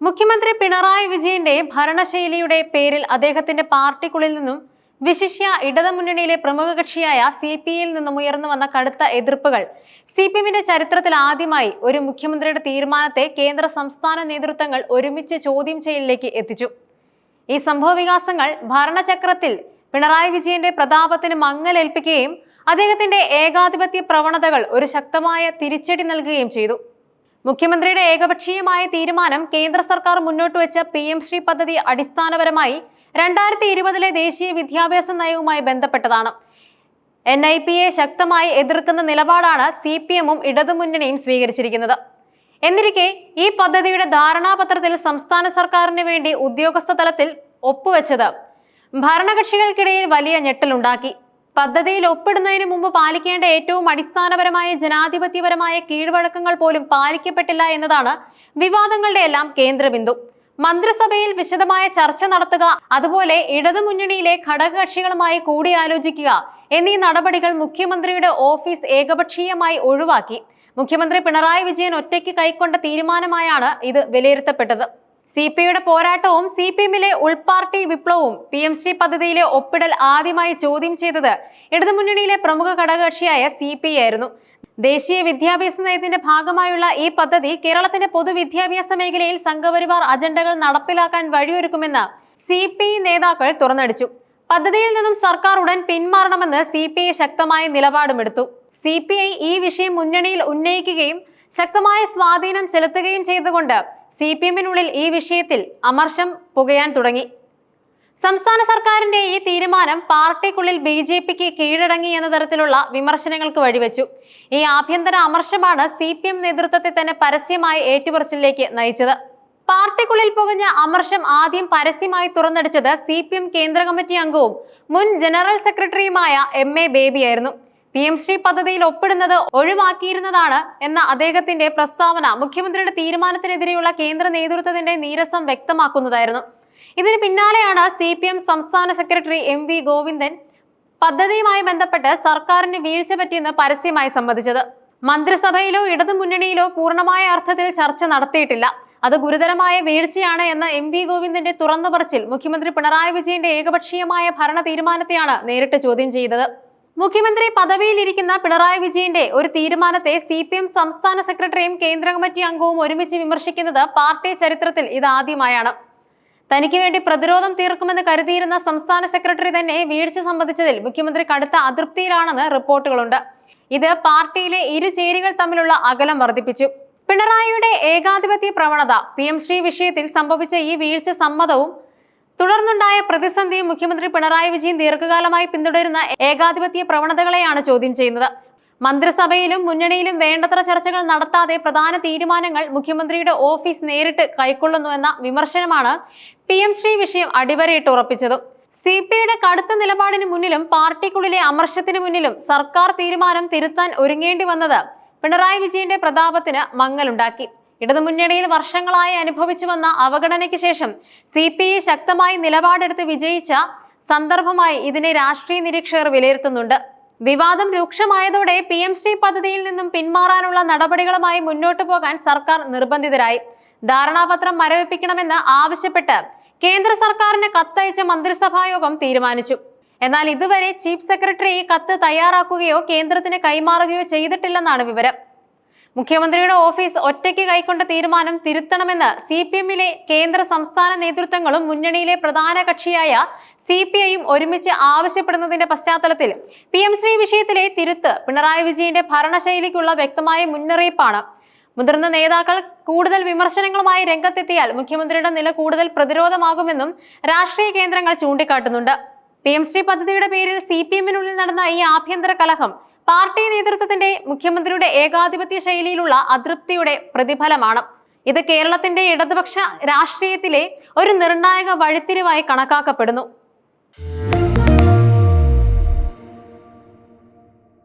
മുഖ്യമന്ത്രി പിണറായി വിജയന്റെ ഭരണശൈലിയുടെ പേരിൽ അദ്ദേഹത്തിന്റെ പാർട്ടിക്കുള്ളിൽ നിന്നും വിശിഷ്യ ഇടതുമുന്നണിയിലെ പ്രമുഖ കക്ഷിയായ സി പി ഐയിൽ നിന്നും ഉയർന്നു വന്ന കടുത്ത എതിർപ്പുകൾ സി പി എമ്മിന്റെ ചരിത്രത്തിൽ ആദ്യമായി ഒരു മുഖ്യമന്ത്രിയുടെ തീരുമാനത്തെ കേന്ദ്ര സംസ്ഥാന നേതൃത്വങ്ങൾ ഒരുമിച്ച് ചോദ്യം ചെയ്യലിലേക്ക് എത്തിച്ചു. ഈ സംഭവ വികാസങ്ങൾ ഭരണചക്രത്തിൽ പിണറായി വിജയന്റെ പ്രതാപത്തിന് മങ്ങലേൽപ്പിക്കുകയും അദ്ദേഹത്തിന്റെ ഏകാധിപത്യ പ്രവണതകൾ ഒരു ശക്തമായ തിരിച്ചടി നൽകുകയും ചെയ്തു. മുഖ്യമന്ത്രിയുടെ ഏകപക്ഷീയമായ തീരുമാനം കേന്ദ്ര സർക്കാർ മുന്നോട്ട് വെച്ച പി എം ശ്രീ പദ്ധതി അടിസ്ഥാനപരമായി രണ്ടായിരത്തി ഇരുപതിലെ ദേശീയ വിദ്യാഭ്യാസ നയവുമായി ബന്ധപ്പെട്ടതാണ്. എൻ ഐ പി എ ശക്തമായി എതിർക്കുന്ന നിലപാടാണ് സി പി എമ്മും ഇടതുമുന്നണിയും സ്വീകരിച്ചിരിക്കുന്നത്. എന്നിരിക്കെ ഈ പദ്ധതിയുടെ ധാരണാപത്രത്തിൽ സംസ്ഥാന സർക്കാരിന് വേണ്ടി ഉദ്യോഗസ്ഥ തലത്തിൽ ഒപ്പുവെച്ചത് ഭരണകക്ഷികൾക്കിടയിൽ വലിയ ഞെട്ടലുണ്ടാക്കി. പദ്ധതിയിൽ ഒപ്പിടുന്നതിന് മുമ്പ് പാലിക്കേണ്ട ഏറ്റവും അടിസ്ഥാനപരമായ ജനാധിപത്യപരമായ കീഴ്വഴക്കങ്ങൾ പോലും പാലിക്കപ്പെട്ടില്ല എന്നതാണ് വിവാദങ്ങളുടെ എല്ലാം കേന്ദ്രബിന്ദു. മന്ത്രിസഭയിൽ വിശദമായ ചർച്ച നടത്തുക അതുപോലെ ഇടതുമുന്നണിയിലെ ഘടകകക്ഷികളുമായി കൂടിയാലോചിക്കുക എന്നീ നടപടികൾ മുഖ്യമന്ത്രിയുടെ ഓഫീസ് ഏകപക്ഷീയമായി ഒഴിവാക്കി. മുഖ്യമന്ത്രി പിണറായി വിജയൻ ഒറ്റയ്ക്ക് കൈക്കൊണ്ട തീരുമാനമായാണ് ഇത് വിലയിരുത്തപ്പെട്ടത്. സി പി ഐയുടെ പോരാട്ടവും സി പി എമ്മിലെ ഉൾപാർട്ടി വിപ്ലവവും പി എം ശ്രീ പദ്ധതിയിലെ ഒപ്പിടൽ ആദ്യമായി ചോദ്യം ചെയ്തത് ഇടതുമുന്നണിയിലെ പ്രമുഖ ഘടകകക്ഷിയായ സി പി ഐ ആയിരുന്നു. ദേശീയ വിദ്യാഭ്യാസ നയത്തിന്റെ ഭാഗമായുള്ള ഈ പദ്ധതി കേരളത്തിന്റെ പൊതുവിദ്യാഭ്യാസ മേഖലയിൽ സംഘപരിവാർ അജണ്ടകൾ നടപ്പിലാക്കാൻ വഴിയൊരുക്കുമെന്ന് സി പി നേതാക്കൾ തുറന്നടിച്ചു. പദ്ധതിയിൽ നിന്നും സർക്കാർ ഉടൻ പിന്മാറണമെന്ന് സി പി ഐ ശക്തമായ നിലപാടുമെടുത്തു. സി പി ഐ ഈ വിഷയം മുന്നണിയിൽ ഉന്നയിക്കുകയും ശക്തമായ സ്വാധീനം ചെലുത്തുകയും ചെയ്തുകൊണ്ട് സി പി എമ്മിനുള്ളിൽ ഈ വിഷയത്തിൽ അമർഷം പുകയാൻ തുടങ്ങി. സംസ്ഥാന സർക്കാരിന്റെ ഈ തീരുമാനം പാർട്ടിക്കുള്ളിൽ ബി ജെ പിക്ക് കീഴടങ്ങി എന്ന തരത്തിലുള്ള വിമർശനങ്ങൾക്ക് വഴിവെച്ചു. ഈ ആഭ്യന്തര അമർഷമാണ് സി പി എം നേതൃത്വത്തെ തന്നെ പരസ്യമായി ഏറ്റുപറച്ചിലേക്ക് നയിച്ചത്. പാർട്ടിക്കുള്ളിൽ പുകഞ്ഞ അമർഷം ആദ്യം പരസ്യമായി തുറന്നടിച്ചത് സി പി എം കേന്ദ്ര കമ്മിറ്റി അംഗവും മുൻ ജനറൽ സെക്രട്ടറിയുമായ എം എ ബേബിയായിരുന്നു. പി എം ശ്രീ പദ്ധതിയിൽ ഒപ്പിടുന്നത് ഒഴിവാക്കിയിരുന്നതാണ് എന്ന അദ്ദേഹത്തിന്റെ പ്രസ്താവന മുഖ്യമന്ത്രിയുടെ തീരുമാനത്തിനെതിരെയുള്ള കേന്ദ്ര നേതൃത്വത്തിന്റെ നീരസം വ്യക്തമാക്കുന്നതായിരുന്നു. ഇതിന് പിന്നാലെയാണ് സി പി എം സംസ്ഥാന സെക്രട്ടറി എം വി ഗോവിന്ദൻ പദ്ധതിയുമായി ബന്ധപ്പെട്ട് സർക്കാരിന് വീഴ്ച പറ്റിയെന്ന് പരസ്യമായി സംബന്ധിച്ചത് മന്ത്രിസഭയിലോ ഇടതുമുന്നണിയിലോ പൂർണമായ അർത്ഥത്തിൽ ചർച്ച നടത്തിയിട്ടില്ല. അത് ഗുരുതരമായ വീഴ്ചയാണ് എന്ന എം വി ഗോവിന്ദന്റെ തുറന്നു പറച്ചിൽ മുഖ്യമന്ത്രി പിണറായി വിജയന്റെ ഏകപക്ഷീയമായ ഭരണ തീരുമാനത്തെയാണ് നേരിട്ട് ചോദ്യം ചെയ്തത്. മുഖ്യമന്ത്രി പദവിയിലിരിക്കുന്ന പിണറായി വിജയന്റെ ഒരു തീരുമാനത്തെ സി പി എം സംസ്ഥാന സെക്രട്ടറിയും കേന്ദ്ര കമ്മിറ്റി അംഗവും ഒരുമിച്ച് വിമർശിക്കുന്നത് പാർട്ടി ചരിത്രത്തിൽ ഇതാദ്യമായാണ്. തനിക്ക് വേണ്ടി പ്രതിരോധം തീർക്കുമെന്ന് കരുതിയിരുന്ന സംസ്ഥാന സെക്രട്ടറി തന്നെ വീഴ്ച സംബന്ധിച്ചതിൽ മുഖ്യമന്ത്രി കടുത്ത അതൃപ്തിയിലാണെന്ന് റിപ്പോർട്ടുകളുണ്ട്. ഇത് പാർട്ടിയിലെ ഇരു ചേരികൾ തമ്മിലുള്ള അകലം വർദ്ധിപ്പിച്ചു. പിണറായിയുടെ ഏകാധിപത്യ പ്രവണത പി എം ശ്രീ വിഷയത്തിൽ സംഭവിച്ച ഈ വീഴ്ച സമ്മതവും തുടർന്നുണ്ടായ പ്രതിസന്ധി മുഖ്യമന്ത്രി പിണറായി വിജയൻ ദീർഘകാലമായി പിന്തുടരുന്ന ഏകാധിപത്യ പ്രവണതകളെയാണ് ചോദ്യം ചെയ്യുന്നത്. മന്ത്രിസഭയിലും മുന്നണിയിലും വേണ്ടത്ര ചർച്ചകൾ നടത്താതെ പ്രധാന തീരുമാനങ്ങൾ മുഖ്യമന്ത്രിയുടെ ഓഫീസ് നേരിട്ട് കൈക്കൊള്ളുന്നുവെന്ന വിമർശനമാണ് പി എം ശ്രീ വിഷയം അടിവരയിട്ട് ഉറപ്പിച്ചതും. സി പി ഐയുടെ കടുത്ത നിലപാടിന് മുന്നിലും പാർട്ടിക്കുള്ളിലെ അമർഷത്തിന് മുന്നിലും സർക്കാർ തീരുമാനം തിരുത്താൻ ഒരുങ്ങേണ്ടി വന്നത് പിണറായി വിജയന്റെ പ്രതാപത്തിന് മങ്ങലുണ്ടാക്കി. ഇടതുമുന്നണിയിൽ വർഷങ്ങളായി അനുഭവിച്ചു വന്ന അവഗണനയ്ക്ക് ശേഷം സി പി ഐ ശക്തമായി നിലപാടെടുത്ത് വിജയിച്ച സന്ദർഭമായി ഇതിനെ രാഷ്ട്രീയ നിരീക്ഷകർ വിലയിരുത്തുന്നുണ്ട്. വിവാദം രൂക്ഷമായതോടെ പി എം ശ്രീ പദ്ധതിയിൽ നിന്നും പിന്മാറാനുള്ള നടപടികളുമായി മുന്നോട്ടു പോകാൻ സർക്കാർ നിർബന്ധിതരായി. ധാരണാപത്രം മരവിപ്പിക്കണമെന്ന് ആവശ്യപ്പെട്ട് കേന്ദ്ര സർക്കാരിന് കത്തയച്ച മന്ത്രിസഭായോഗം തീരുമാനിച്ചു. എന്നാൽ ഇതുവരെ ചീഫ് സെക്രട്ടറി ഈ കത്ത് തയ്യാറാക്കുകയോ കേന്ദ്രത്തിന് കൈമാറുകയോ ചെയ്തിട്ടില്ലെന്നാണ് വിവരം. മുഖ്യമന്ത്രിയുടെ ഓഫീസ് ഒറ്റയ്ക്ക് കൈക്കൊണ്ട തീരുമാനം തിരുത്തണമെന്ന് സി പി എമ്മിലെ കേന്ദ്ര സംസ്ഥാന നേതൃത്വങ്ങളും മുന്നണിയിലെ പ്രധാന കക്ഷിയായ സി പി ഐയും ഒരുമിച്ച് ആവശ്യപ്പെടുന്നതിന്റെ പശ്ചാത്തലത്തിൽ പി എം ശ്രീ വിഷയത്തിലെ തിരുത്ത് പിണറായി വിജയന്റെ ഭരണശൈലിക്കുള്ള വ്യക്തമായ മുന്നറിയിപ്പാണ്. മുതിർന്ന നേതാക്കൾ കൂടുതൽ വിമർശനങ്ങളുമായി രംഗത്തെത്തിയാൽ മുഖ്യമന്ത്രിയുടെ നില കൂടുതൽ പ്രതിരോധമാകുമെന്നും രാഷ്ട്രീയ കേന്ദ്രങ്ങൾ ചൂണ്ടിക്കാട്ടുന്നുണ്ട്. പി എം ശ്രീ പദ്ധതിയുടെ പേരിൽ സി പി എമ്മിനുള്ളിൽ നടന്ന ഈ ആഭ്യന്തര കലഹം പാർട്ടി നേതൃത്വത്തിന്റെ മുഖ്യമന്ത്രിയുടെ ഏകാധിപത്യ ശൈലിയിലുള്ള അതൃപ്തിയുടെ പ്രതിഫലമാണ്. ഇത് കേരളത്തിന്റെ ഇടതുപക്ഷ രാഷ്ട്രീയത്തിലെ ഒരു നിർണായക വഴിത്തിരിവായി കണക്കാക്കപ്പെടുന്നു.